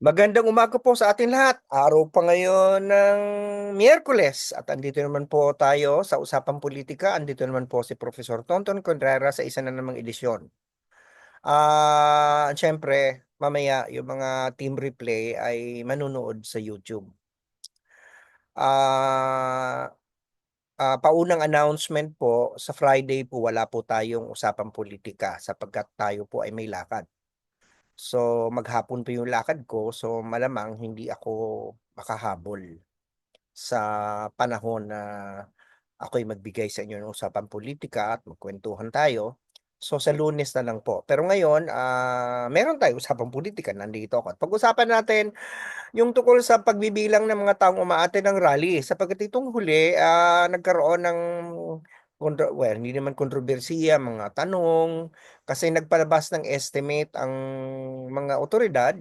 Magandang umaga po sa atin lahat. Araw pa ngayon ng Miyerkules at andito naman po tayo sa Usapang Politika. Andito naman po si Professor Tonton Contreras sa isa na namang edisyon. Ah, syempre, mamaya yung mga team replay ay manunood sa YouTube. Ah, ah, paunang announcement po, sa Friday po wala po tayong Usapang Politika sapagkat tayo po ay may lakad. So, maghapon po yung lakad ko, so malamang hindi ako makahabol sa panahon na ako'y magbigay sa inyo ng usapang politika at magkwentuhan tayo. So, sa Lunes na lang po. Pero ngayon, ah, meron tayong usapang politika, nandito ako. At pag-usapan natin yung tungkol sa pagbibilang ng mga taong umaattend ng rally. Sapagkat itong huli, ah, nagkaroon ng well, hindi naman kontrobersiya, mga tanong, kasi nagpalabas ng estimate ang mga otoridad,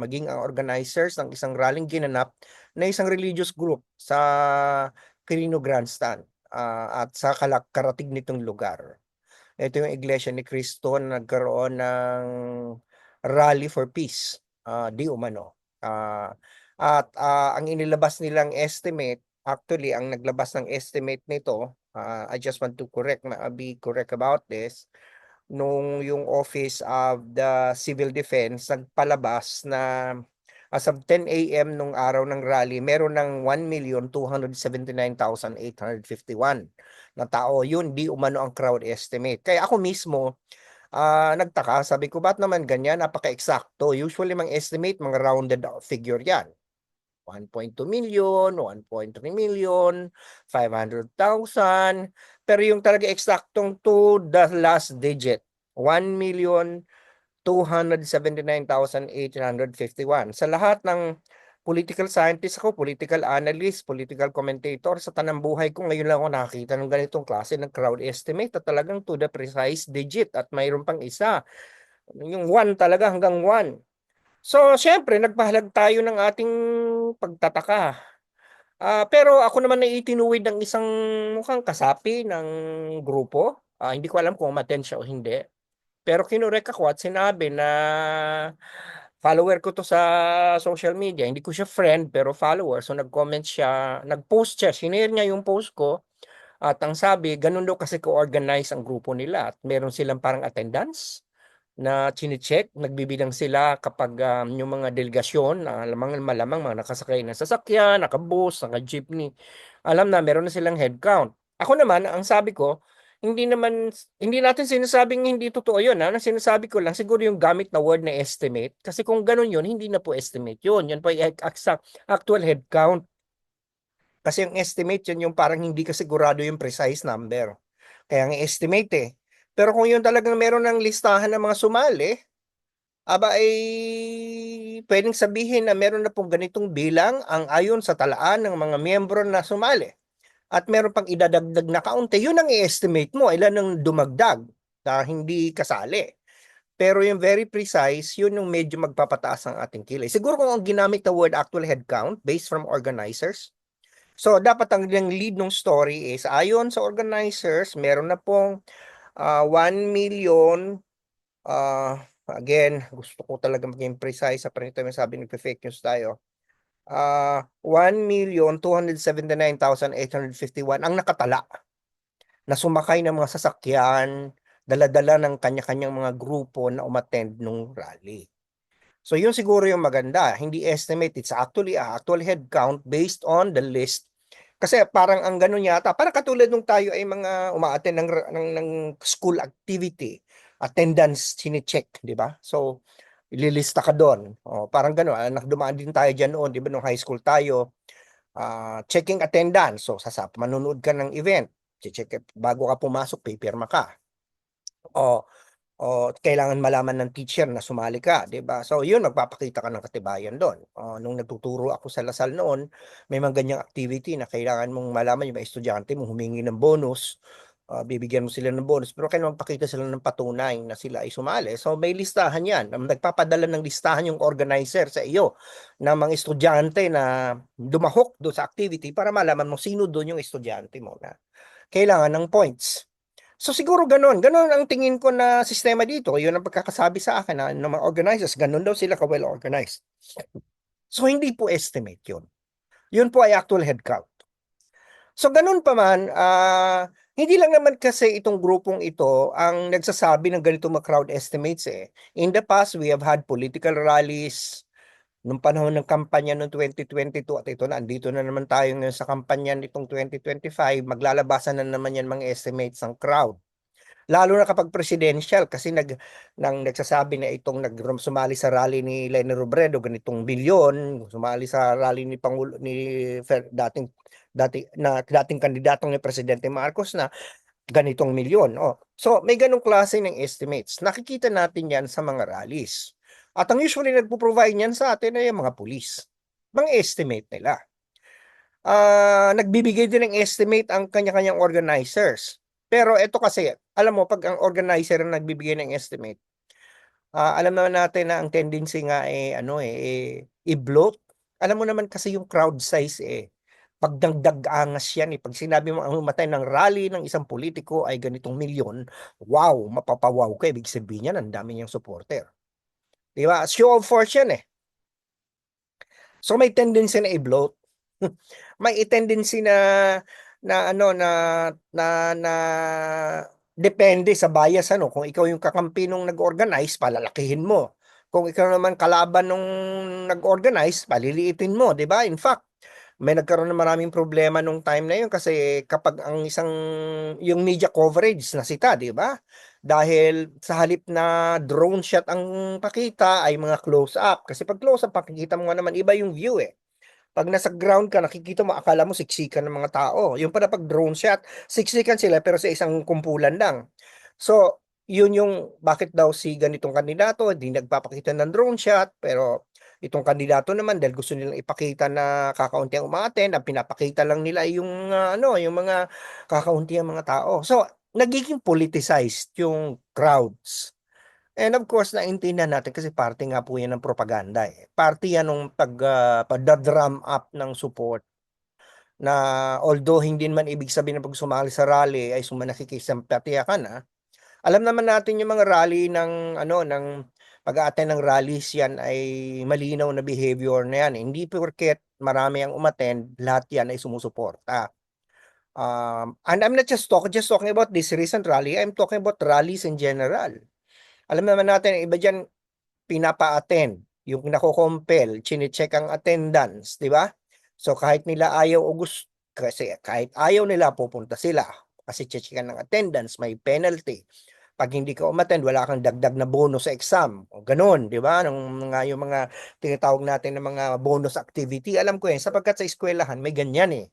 maging ang organizers ng isang rallying ginanap na isang religious group sa Quirino Grandstand ah, at sa karatig nitong lugar. Ito yung Iglesia ni Cristo na nagkaroon ng rally for peace, ah, di umano. Ah, at ah, ang inilabas nilang estimate, actually ang naglabas ng estimate nito, ah, I just want to correct, ma- be correct about this, nung yung Office of the Civil Defense nagpalabas na as of 10 a.m. nung araw ng rally, meron ng 1,279,851 na tao. Yun, di umano ang crowd estimate. Kaya ako mismo, ah nagtaka, sabi ko, ba't naman ganyan? Napaka-eksakto. Usually, mga estimate, mga rounded figure yan. 1.2 million, 1.3 million, 500,000. Pero yung talaga eksaktong to the last digit, 1 million 279,851. Sa lahat ng political scientist ako, political analyst, political commentator, sa tanang buhay ko, ngayon lang ako nakakita ng ganitong klase ng crowd estimate at talagang to the precise digit at mayroon pang isa. Yung 1 talaga hanggang 1. So, syempre, nagpahalag tayo ng ating pagtataka. Ah, pero ako naman ay itinuwid ng isang mukhang kasapi ng grupo. Ah, hindi ko alam kung umattend siya o hindi. Pero kinurek ako at sinabi na follower ko to sa social media. Hindi ko siya friend, pero follower. So, nag-comment siya, nag-post siya, sinare niya yung post ko. At ang sabi, ganun daw kasi ko-organize ang grupo nila. At meron silang parang attendance na chine-check, nagbibilang sila kapag um, yung mga delegasyon, na malamang malamang mga nakasakay ng sasakyan, nakabus, naka-jeepney, alam na meron na silang head count. Ako naman, ang sabi ko, hindi naman, hindi natin sinasabing hindi totoo yun. Ha? Ang sinasabi ko lang, siguro yung gamit na word na estimate. Kasi kung ganun yun, hindi na po estimate yun. Yan po ay actual head count. Kasi yung estimate, yun yung parang hindi ka sigurado yung precise number. Kaya ang estimate eh. Pero kung yun talagang meron ng listahan ng mga sumali, aba ay pwedeng sabihin na meron na pong ganitong bilang ang ayon sa talaan ng mga miyembro na sumali. At meron pang idadagdag na kaunti, yun ang i-estimate mo, ilan ang dumagdag na hindi kasali. Pero yung very precise, yun yung medyo magpapataas ang ating kilay. Siguro kung ang ginamit na word actual head count based from organizers, so dapat ang lead ng story is ayon sa organizers, meron na pong uh, 1 million, uh, again, gusto ko talaga maging precise sa panito may sabi nagpe-fake news tayo. Uh, 1,279,851 ang nakatala na sumakay ng mga sasakyan, dala-dala ng kanya-kanyang mga grupo na umattend nung rally. So yun siguro yung maganda, hindi estimate, it's actually a actual head count based on the list kasi parang ang ganun yata, parang katulad nung tayo ay mga umaattend ng, ng, ng school activity, attendance sine-check, di ba? So, ililista ka doon. O, parang gano'n, anak dumaan din tayo dyan noon, di ba, nung high school tayo, uh, checking attendance. So, sasap, manunood ka ng event, check bago ka pumasok, pipirma ka. O, o kailangan malaman ng teacher na sumali ka, 'di ba? So 'yun magpapakita ka ng katibayan doon. Uh, nung nagtuturo ako sa Lasal noon, may mga ganyang activity na kailangan mong malaman yung mga estudyante mo humingi ng bonus, uh, bibigyan mo sila ng bonus, pero kailangan magpakita sila ng patunay na sila ay sumali. So may listahan 'yan. Nagpapadala ng listahan yung organizer sa iyo ng mga estudyante na dumahok doon sa activity para malaman mo sino doon yung estudyante mo na kailangan ng points. So siguro gano'n, gano'n ang tingin ko na sistema dito, 'yun ang pagkakasabi sa akin na ng mga organizers, gano'n daw sila ka-well organized. So hindi po estimate 'yun. 'Yun po ay actual head count. So gano'n pa man, ah, hindi lang naman kasi itong grupong ito ang nagsasabi ng ganitong mga crowd estimates, eh. In the past, we have had political rallies nung panahon ng kampanya noong 2022 at ito na, andito na naman tayo ngayon sa kampanya nitong 2025, maglalabasan na naman yan mga estimates ng crowd. Lalo na kapag presidential kasi nag nang nagsasabi na itong nag sumali sa rally ni Leni Robredo ganitong bilyon, sumali sa rally ni pangulo ni dating dati na dating kandidatong ni Presidente Marcos na ganitong milyon. Oh, so may ganong klase ng estimates. Nakikita natin 'yan sa mga rallies. At ang usually nagpo-provide niyan sa atin ay mga pulis. Mga estimate nila. Ah, nagbibigay din ng estimate ang kanya-kanyang organizers. Pero ito kasi, alam mo, pag ang organizer ang nagbibigay ng estimate, ah, alam naman natin na ang tendency nga eh, ano eh, eh, i-bloat. Alam mo naman kasi yung crowd size eh, pagdagdag angas yan eh. Pag sinabi mo ang umatay ng rally ng isang politiko ay ganitong milyon, wow, mapapawaw ka. Ibig sabihin yan, ang dami niyang supporter. Di ba? Show of force yan eh. So may tendency na i-bloat. may tendency na na ano na na na depende sa bias ano kung ikaw yung kakampi nung nag-organize palalakihin mo kung ikaw naman kalaban nung nag-organize paliliitin mo di ba in fact may nagkaroon ng maraming problema nung time na yun kasi kapag ang isang yung media coverage nasita di ba dahil sa halip na drone shot ang pakita ay mga close up kasi pag close up pakikita mo nga naman iba yung view eh pag nasa ground ka, nakikita mo, akala mo siksikan ng mga tao. Yung pala pag drone shot, siksikan sila pero sa isang kumpulan lang. So, yun yung bakit daw si ganitong kandidato, hindi nagpapakita ng drone shot, pero itong kandidato naman dahil gusto nilang ipakita na kakaunti ang umaattend, ang pinapakita lang nila yung uh, ano, yung mga kakaunti ang mga tao. So, nagiging politicized yung crowds. And of course, naintindihan natin kasi parte nga po yan ng propaganda eh. Parte yan ng pag, uh, pag-drum up ng support na although hindi man ibig sabihin na pag sumali sa rally ay sumanakikisempatya ka na, alam naman natin yung mga rally ng ano ng pag-attend ng rallies yan ay malinaw na behavior na yan. Hindi porket marami ang umattend, lahat yan ay sumusuporta. Um, and I'm not just talking just talking about this recent rally, I'm talking about rallies in general. Alam naman natin, iba dyan, pinapa-attend, yung nako-compel, chine-check ang attendance, di ba? So kahit nila ayaw o gusto, kasi kahit ayaw nila, pupunta sila. Kasi checkan ng attendance, may penalty. Pag hindi ka umattend, wala kang dagdag na bonus sa exam. O ganun, di ba? Nung mga, yung mga tinatawag natin ng mga bonus activity, alam ko yan, sapagkat sa eskwelahan, may ganyan eh.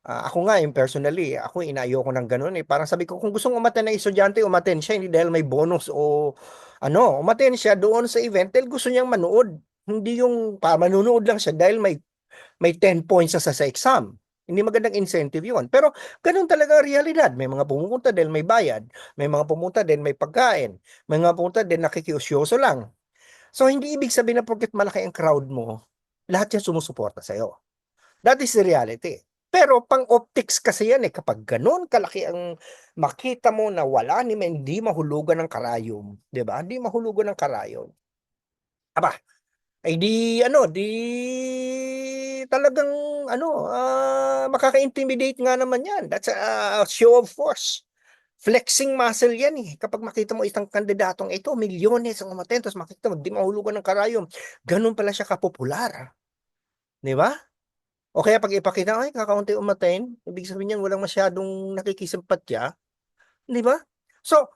Uh, ako nga, yung personally, ako inaayoko ng ganun eh. Parang sabi ko, kung gustong umaten ng estudyante, umaten siya, hindi dahil may bonus o ano, umaten siya doon sa event dahil gusto niyang manood. Hindi yung pa manunood lang siya dahil may may 10 points sa sa exam. Hindi magandang incentive yun. Pero ganun talaga ang realidad. May mga pumunta dahil may bayad. May mga pumunta din may pagkain. May mga pumunta din nakikiusyoso lang. So hindi ibig sabihin na porket malaki ang crowd mo, lahat yan sumusuporta sa'yo. That is the reality. Pero pang optics kasi yan eh, kapag ganun kalaki ang makita mo na wala ni hindi mahulugan ng karayom, 'di ba? Hindi mahulugan ng karayom. Aba, ay di ano, di talagang ano, uh, makaka-intimidate nga naman 'yan. That's a show of force. Flexing muscle yan eh. Kapag makita mo isang kandidatong ito, milyones ang umaten, tapos makita mo, di mahulugan ng karayom. Ganun pala siya kapopular. Di ba? O kaya pag ipakita, ay kakaunti umattend, ibig sabihin niyan walang masyadong nakikisimpatya, 'di ba? So,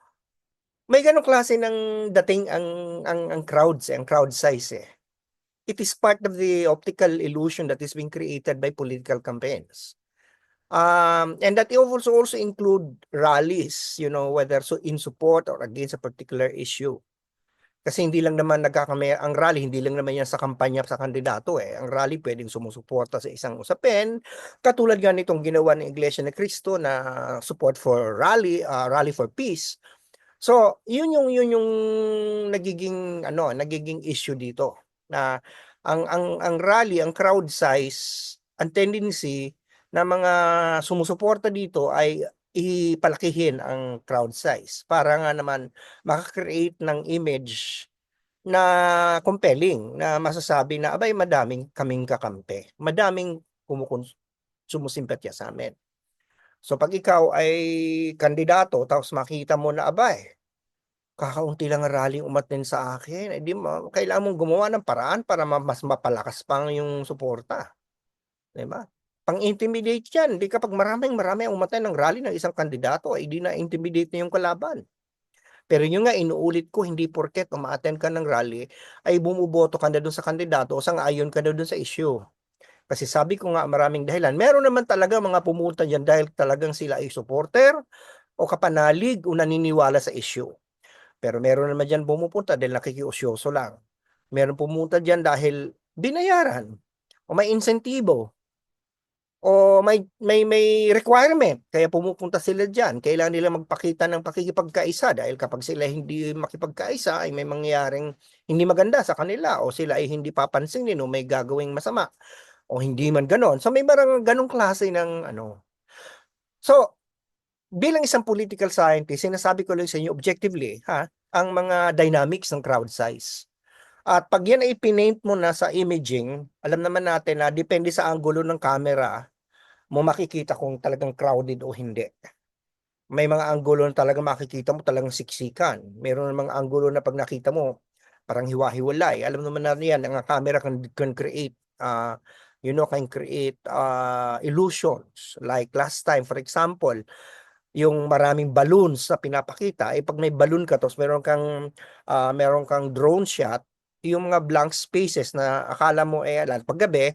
may ganong klase ng dating ang ang ang crowds, ang crowd size eh. It is part of the optical illusion that is being created by political campaigns. Um, and that also also include rallies, you know, whether so in support or against a particular issue. Kasi hindi lang naman nagkakame ang rally, hindi lang naman yan sa kampanya sa kandidato eh. Ang rally pwedeng sumusuporta sa isang usapin. Katulad nga nitong ginawa ng Iglesia ni Cristo na support for rally, uh, rally for peace. So, yun yung yun yung nagiging ano, nagiging issue dito na ang ang ang rally, ang crowd size, ang tendency na mga sumusuporta dito ay ipalakihin ang crowd size para nga naman maka-create ng image na compelling na masasabi na abay madaming kaming kakampi, madaming sumusimpatya sa amin. So pag ikaw ay kandidato tapos makita mo na abay kakaunti lang ang rally umattend sa akin, eh di ma kailangan mong gumawa ng paraan para ma mas mapalakas pa yung suporta. 'Di ba? Pang-intimidate 'yan, di kapag maraming marami ang umattend ng rally ng isang kandidato ay di na-intimidate na yung kalaban. Pero yun nga inuulit ko hindi porket uma-attend ka ng rally ay bumuboto ka na dun sa kandidato o sang-ayon ka na dun sa issue. Kasi sabi ko nga maraming dahilan. Meron naman talaga mga pumunta diyan dahil talagang sila ay supporter o kapanalig o naniniwala sa issue. Pero meron naman diyan pumupunta dahil nakikiusyoso lang. Meron pumunta diyan dahil binayaran o may insentibo o may may may requirement kaya pumupunta sila diyan. Kailangan nila magpakita ng pakikipagkaisa dahil kapag sila hindi makipagkaisa ay may mangyayaring hindi maganda sa kanila o sila ay hindi papansinin o may gagawing masama o hindi man ganon. So may marang ganong klase ng ano. So bilang isang political scientist, sinasabi ko lang sa inyo objectively, ha, ang mga dynamics ng crowd size. At pag yan ay pinaint mo na sa imaging, alam naman natin na depende sa angulo ng camera, mo makikita kung talagang crowded o hindi. May mga angulo na talagang makikita mo talagang siksikan. Meron namang angulo na pag nakita mo, parang hiwa-hiwalay. Alam naman natin yan, ang camera can, can create, uh, you know, can create uh, illusions. Like last time, for example, yung maraming balloons na pinapakita, eh pag may balloon ka, tapos meron kang, uh, meron kang drone shot, yung mga blank spaces na akala mo eh, alam, paggabi,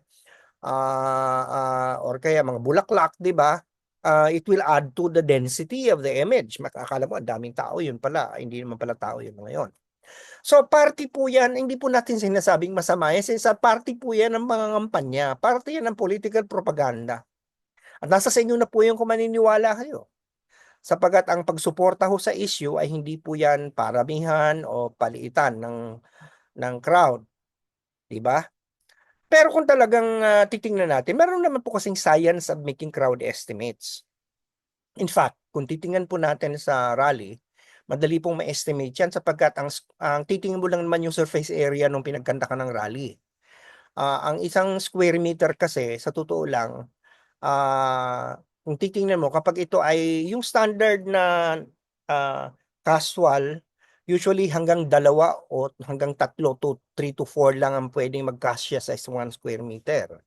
uh, uh, or kaya mga bulaklak, di ba? Uh, it will add to the density of the image. Makakala mo, ang daming tao, yun pala. Hindi naman pala tao yun mga yun. So, party po yan, hindi po natin sinasabing masama yan. Sa party po yan ng mga kampanya. Party yan ng political propaganda. At nasa sa inyo na po yung kung maniniwala kayo. Sapagat ang pagsuporta ho sa issue ay hindi po yan paramihan o paliitan ng, ng crowd. Di ba? Pero kung talagang uh, titingnan natin, meron naman po kasing science of making crowd estimates. In fact, kung titingnan po natin sa rally, madali pong ma-estimate yan sapagkat ang, ang titingnan mo lang naman yung surface area nung pinagkanta ka ng rally. Uh, ang isang square meter kasi, sa totoo lang, uh, kung titingnan mo, kapag ito ay yung standard na uh, casual usually hanggang dalawa o hanggang tatlo to 3 to 4 lang ang pwedeng magkasya sa 1 square meter.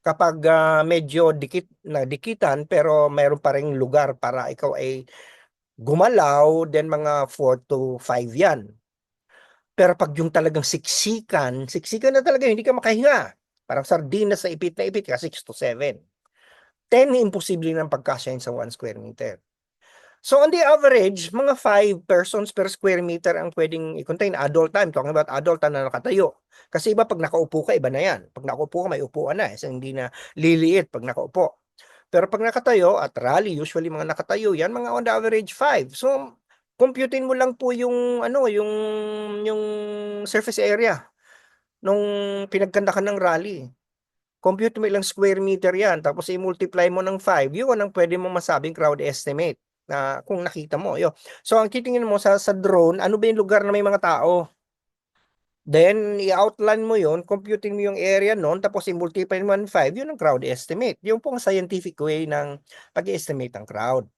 Kapag uh, medyo dikit na dikitan pero mayroon pa ring lugar para ikaw ay gumalaw, then mga 4 to 5 yan. Pero pag yung talagang siksikan, siksikan na talaga, hindi ka makahinga. Parang sardinas sa ipit na ipit ka, 6 to 7. 10 imposible ng pagkasya sa 1 square meter. So on the average, mga 5 persons per square meter ang pwedeng i-contain adult time. Talking about adult time na nakatayo. Kasi iba pag nakaupo ka, iba na yan. Pag nakaupo ka, may upuan na. Eh. So hindi na liliit pag nakaupo. Pero pag nakatayo at rally, usually mga nakatayo yan, mga on the average 5. So computein mo lang po yung ano, yung yung surface area nung pinagkanda ka ng rally. Compute mo ilang square meter yan, tapos i-multiply mo ng 5, yun ang pwede mo masabing crowd estimate na kung nakita mo. Yo. So ang titingin mo sa sa drone, ano ba yung lugar na may mga tao? Then, i-outline mo yon computing mo yung area noon, tapos i-multiply mo 5, yun ang crowd estimate. Yung pong scientific way ng pag-estimate ng crowd.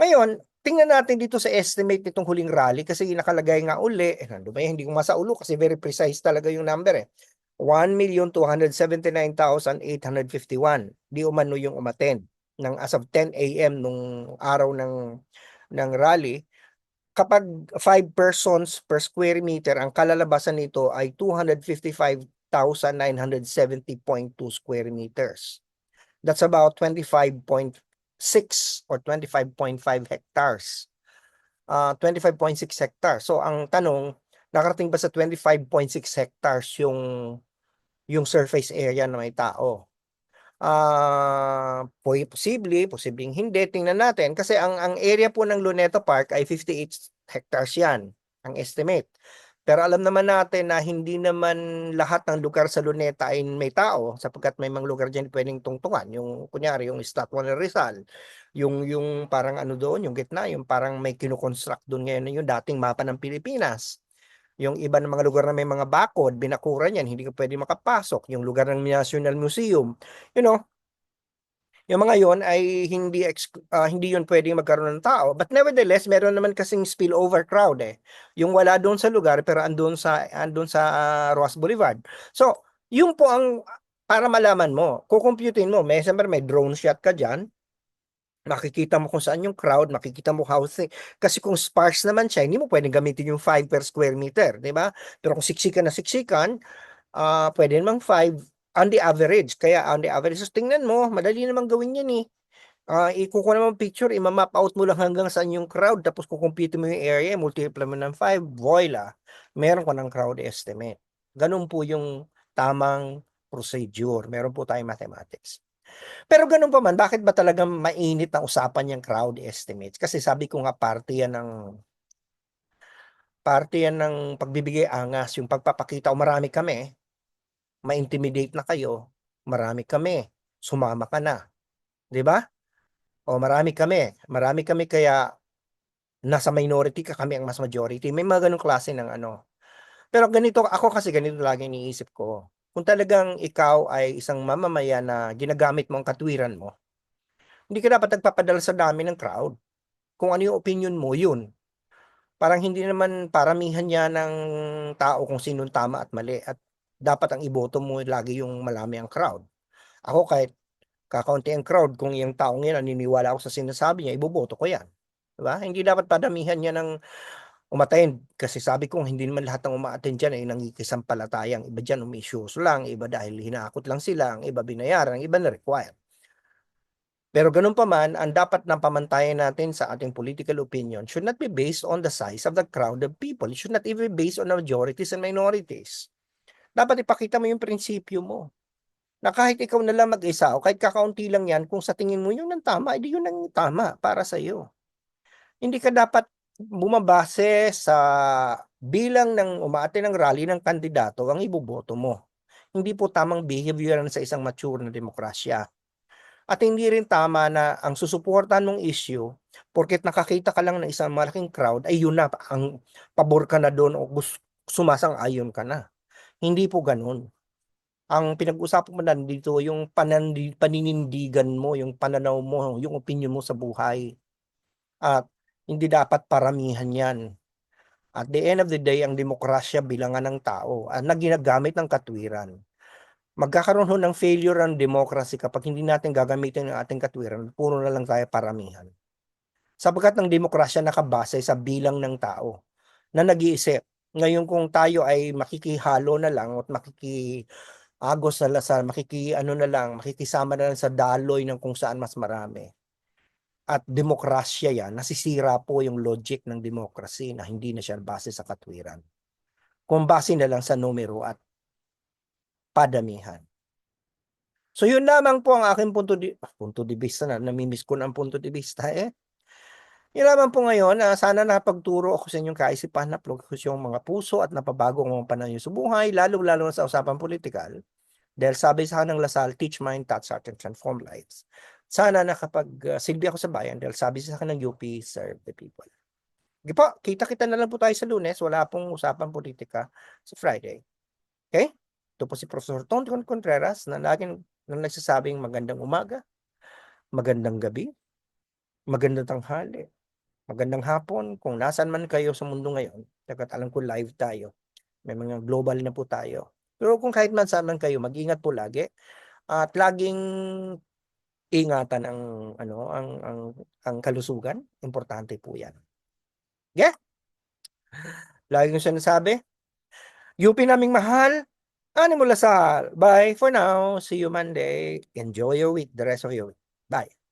Ngayon, tingnan natin dito sa estimate nitong huling rally kasi nakalagay nga uli, eh, nando ba hindi ko masaulo kasi very precise talaga yung number eh. 1,279,851. Di umano yung umattend ng as of 10 AM nung araw ng ng rally, kapag 5 persons per square meter, ang kalalabasan nito ay 255,970.2 square meters. That's about 25.6 or 25.5 hectares. Uh, 25.6 hectares. So ang tanong, nakarating ba sa 25.6 hectares yung yung surface area na may tao? Uh, posible, posibleng hindi. Tingnan natin kasi ang ang area po ng Luneta Park ay 58 hectares 'yan, ang estimate. Pero alam naman natin na hindi naman lahat ng lugar sa Luneta ay may tao sapagkat may mga lugar diyan pwedeng tungtungan. Yung kunyari yung Estatwa ng Rizal, yung yung parang ano doon, yung gitna, yung parang may kino-construct doon ngayon yung dating mapa ng Pilipinas. Yung iba ng mga lugar na may mga bakod, binakuran yan, hindi ka pwede makapasok. Yung lugar ng National Museum, you know, yung mga yon ay hindi ah, hindi yun pwedeng magkaroon ng tao. But nevertheless, meron naman kasing spillover crowd eh. Yung wala doon sa lugar pero andun sa andun sa ah, Roas Boulevard. So, yun po ang para malaman mo, kukumputin mo, may siyempre may drone shot ka diyan. Makikita mo kung saan yung crowd, makikita mo thi- kasi kung sparse naman siya, hindi mo pwedeng gamitin yung 5 per square meter, di ba? Pero kung siksikan na siksikan, ah pwede namang 5 on the average. Kaya on the average, so tingnan mo, madali namang gawin yan eh. Ah, ikukuha naman picture, imamap out mo lang hanggang saan yung crowd, tapos kukumpute mo yung area, multiply mo ng 5, voila, meron ka ng crowd estimate. Ganun po yung tamang procedure. Meron po tayong mathematics. Pero ganun pa man, bakit ba talagang mainit ang usapan yung crowd estimates? Kasi sabi ko nga, parte yan ng parte yan ng pagbibigay angas, yung pagpapakita, o marami kami, ma-intimidate na kayo, marami kami, sumama ka na. 'Di ba? O marami kami, marami kami kaya nasa minority ka, kami ang mas majority. May mga ganung klase ng ano. Pero ganito, ako kasi ganito lagi iniisip ko. Kung talagang ikaw ay isang mamamayan na ginagamit mo ang katwiran mo, hindi ka dapat nagpapadala sa dami ng crowd. Kung ano yung opinion mo, yun. Parang hindi naman paramihan niya ng tao kung sinong tama at mali. At dapat ang iboto mo lagi yung malami ang crowd. Ako kahit kakaunti ang crowd, kung yung taong yan naniniwala ako sa sinasabi niya, iboboto ko yan. Diba? Hindi dapat padamihan niya ng umatayin. Kasi sabi ko, hindi naman lahat ng umaattend dyan ay nangikisampalatayang. Iba dyan umisyoso lang, iba dahil hinakot lang sila, ang iba binayaran, ang iba na-require. Pero ganun pa man, ang dapat na pamantayan natin sa ating political opinion should not be based on the size of the crowd of people. It should not even be based on majorities and minorities. Dapat ipakita mo yung prinsipyo mo. Na kahit ikaw na lang mag-isa o kahit kakaunti lang yan, kung sa tingin mo yun ang tama, edi yun ang tama para sa iyo. Hindi ka dapat bumabase sa bilang ng umaate ng rally ng kandidato ang iboboto mo. Hindi po tamang behavior sa isang mature na demokrasya. At hindi rin tama na ang susuportahan mong issue, porket nakakita ka lang ng isang malaking crowd, ay yun na, ang pabor ka na doon o sumasang-ayon ka na. Hindi po ganun. Ang pinag-usapan mo na dito, yung panandi, paninindigan mo, yung pananaw mo, yung opinion mo sa buhay. At hindi dapat paramihan yan. At the end of the day, ang demokrasya bilangan ng tao at na ginagamit ng katwiran magkakaroon ho ng failure ang democracy kapag hindi natin gagamitin ang ating katwiran, puro na lang tayo paramihan. Sapagkat ng demokrasya nakabase sa bilang ng tao na nag-iisip. Ngayon kung tayo ay makikihalo na lang at makikiagos na lang makiki ano na lang, makikisama na lang sa daloy ng kung saan mas marami. At demokrasya yan, nasisira po yung logic ng democracy na hindi na siya base sa katwiran. Kung base na lang sa numero at padamihan. So yun lamang po ang aking punto di punto de vista na namimiss ko ng punto de vista eh. Yun lamang po ngayon, ah, sana napagturo ako sa inyong kaisipan na yung mga puso at napabago ang mga panahon sa buhay, lalo-lalo na sa usapan politikal. Dahil sabi sa ng Lasal, teach mind, touch heart, and transform lives. Sana nakapag uh, silbi ako sa bayan dahil sabi sa akin ng UP, serve the people. Sige po, kita-kita na lang po tayo sa lunes. Wala pong usapan politika sa Friday. Okay? Ito po si Professor Tonton Contreras na laging na nagsasabing magandang umaga, magandang gabi, magandang tanghali, magandang hapon kung nasan man kayo sa mundo ngayon. Dapat alam ko live tayo. May mga global na po tayo. Pero kung kahit man saan man kayo, mag-ingat po lagi at laging ingatan ang ano ang ang ang kalusugan. Importante po 'yan. Yeah? Lagi ko sinasabi, UP naming mahal, Animo Lasal. Bye for now. See you Monday. Enjoy your week, the rest of your week. Bye.